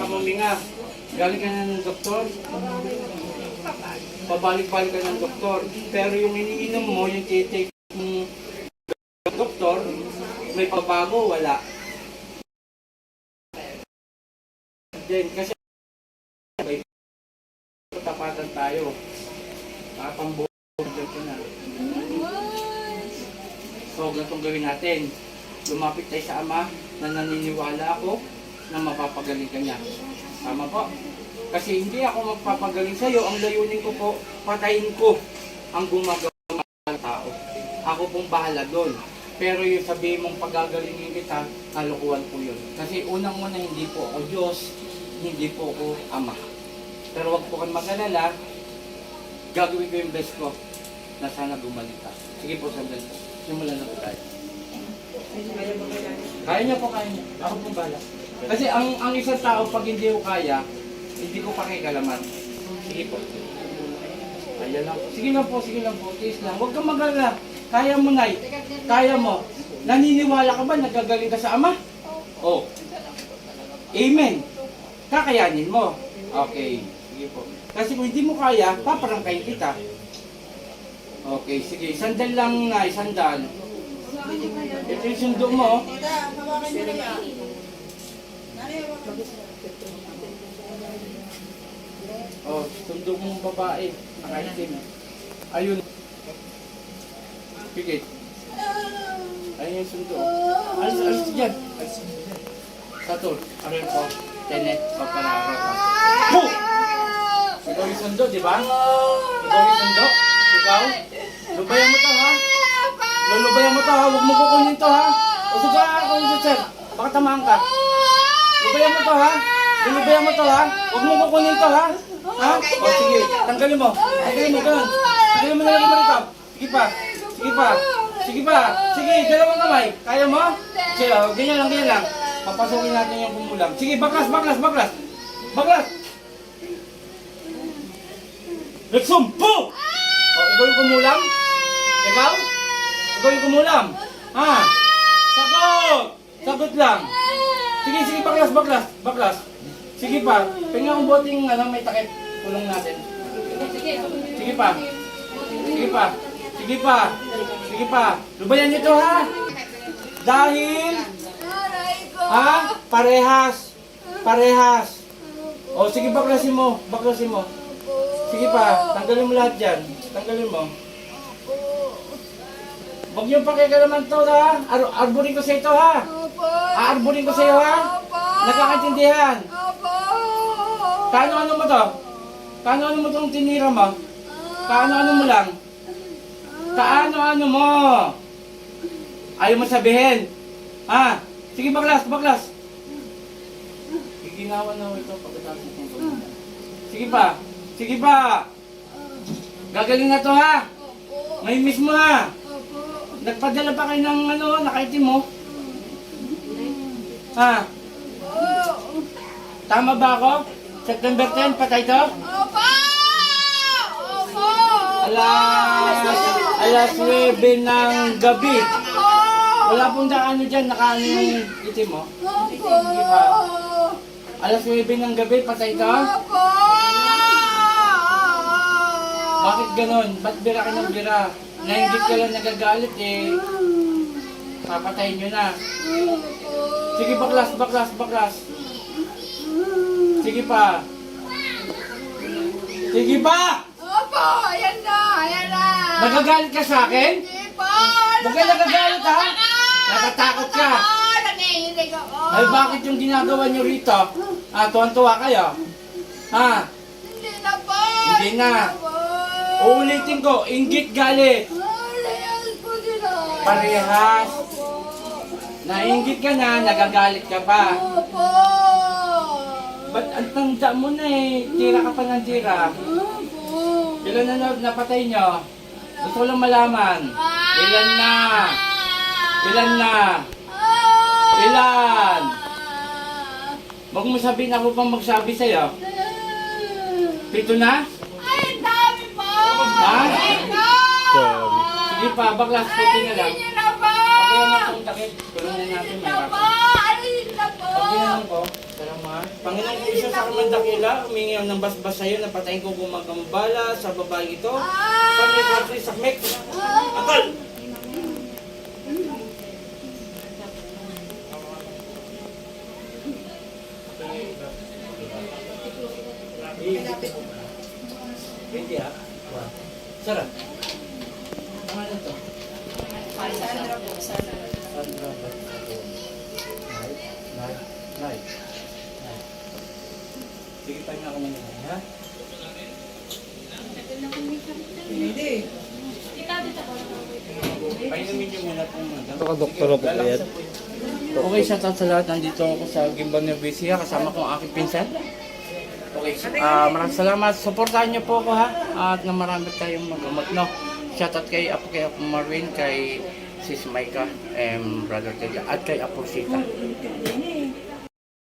ka maminga. Galing ka na ng doktor. Pabalik-balik ka ng doktor. Pero yung iniinom mo, yung titake ng doktor, may pabago, wala. Then, kasi may tapatan tayo. Kapambuhay ka na. So, ganitong gawin natin. Lumapit tayo sa Ama na naniniwala ako na mapapagaling ka niya. Tama po? Kasi hindi ako magpapagaling sa iyo. Ang layunin ko po, patayin ko ang gumagawa ng tao. Ako pong bahala doon. Pero yung sabihin mong pagagalingin kita, kalukuhan po yun. Kasi unang-una hindi po ako Diyos, hindi po ako Ama. Pero wag po kang mag-alala, gagawin ko yung best ko na sana gumaling ka. Sige po, sandali po. Simulan na po tayo. Kaya niya po, kaya niya. Ako pong bahala. Kasi ang ang isang tao, pag hindi ko kaya, hindi ko pakikalaman. Sige po. Kaya lang. Sige lang po, sige lang po. Tiis lang. Huwag kang mag-alala. Kaya mo, Nay. Kaya mo. Naniniwala ka ba nagagaling ka sa Ama? Oh. Amen. Kakayanin mo. Okay. Sige po. Kasi kung hindi mo kaya, paparangkayin kita. Okay, sige. Sandal lang, Nay. Sandal. Ito yung sundo mo. Oh, sundo mong babae. Nakaitim. Ayun. Pigit. Ayun yung sundo. Alis, alis dyan. Satur, arin ko. Tenet, papararo ka. Ho! Ikaw yung sundo, di ba? Ikaw yung sundo? Ikaw? Lubayan mo to, ha? Lulubayan mo to, ha? Huwag mo kukunin to, ha? O sige, ako yung sir. Baka tamaan ka. Lubayan mo to, ha? Lulubayan mo to, ha? Huwag mo kukunin to, ha? Ha? O sige, tanggalin mo. Tanggalin mo, ganun. Tanggalin mo na lang mo rito. Sige pa. Sige pa. Sige pa. Sige, dalawang kamay. Kaya mo? Sige, o, ganyan lang, ganyan lang. Papasukin natin yung kumulang. Sige, baklas, baklas, baklas. Baklas. Nagsumpo! O, ikaw yung kumulang? Ikaw? Ikaw yung kumulang? Ha? Sagot! Sagot lang. Sige, sige, baklas, baklas, baklas. Sige pa. Tingnan ang boting ano, may takip. Kulong natin. Sige pa. Sige pa. Sige pa. Sige pa. Lubayan niyo to ha. Dahil, ha? Parehas. Parehas. O, sige, baklasin mo. Baklasin mo. Sige pa. Tanggalin mo lahat dyan. Tanggalin mo. Huwag niyo pakikalaman to ha. Ar arborin ko sa ito ha. Aarborin ko sa iyo ha. Nakakaintindihan. Kaano ano mo to? Kaano ano mo tong tinira mo? Kaano ano mo lang? Kaano ano mo? Ayaw mo sabihin. Ha? Sige baklas, baklas. Giginawan na ito pagkatapos ng tulungan. Sige pa. Sige pa. Gagaling na to ha. May miss mo ha. Nagpadala pa kayo ng ano, nakaitim mo. Ha? Tama ba ako? September 10, patay to? Alas, alas 9 ng gabi. Wala pong daano dyan, nakaano yung itim mo. Pa. Alas 9 ng gabi, patay to? Bakit ganon? Ba't bira ka ng bira? Nainggit ka lang nagagalit eh. Papatayin nyo na. Sige, baklas, baklas, baklas. Sige pa. Sige pa! Opo, ayan na, ayan na. Nagagalit ka sa akin? Hindi po. Huwag ka nagagalit ha? Natatakot ka? Oo, nangihinig ako. Ay bakit yung ginagawa nyo rito? Ah, tuwan-tuwa kayo? Ha? Hindi na po. Hindi na. Uulitin ko, inggit galit. Alayas po sila. Parehas. Nainggit ka na, nagagalit ka pa. Opo. Ba't ang tanda mo na eh? Tira ka pa ng tira. Opo. Ilan na na- napatay nyo? Gusto ko lang malaman. Ilan na? Ilan na? Ilan? Huwag mo sabihin ako pang magsabi sa'yo. Pito na? Ay, ang dami po. Ha? Ito. Sige pa, baklas, pito na lang. Ayun na po. Pag yan ang takit, tulungan natin may. Ayun na po. Salamat. Panginoong ko isa sa kamang dakila, humingi ako ng basbas sa iyo, napatayin ko gumagambala sa babae ito. Sa may patri, sakmek. Akal! Pwede ah. Sarap. Na? Sandra po, Sandra. Sandra Bato. Night, night, night. Night. Sige, tayo ako ng ha? Hindi. Painumin niyo muna po Ano gamot. Baka doktor na po yan. po. Okay, shout out sa lahat. Nandito ako sa Gimbal ng Visia. Kasama ko ang aking pinsan. Okay, ah maraming salamat. Supportahan niyo po ako ha. At na marami tayong magamot, no? Shout out kay Apo, kay Apo Marvin, kay Sis Maika, and Brother Teja, at kay Apo Sita.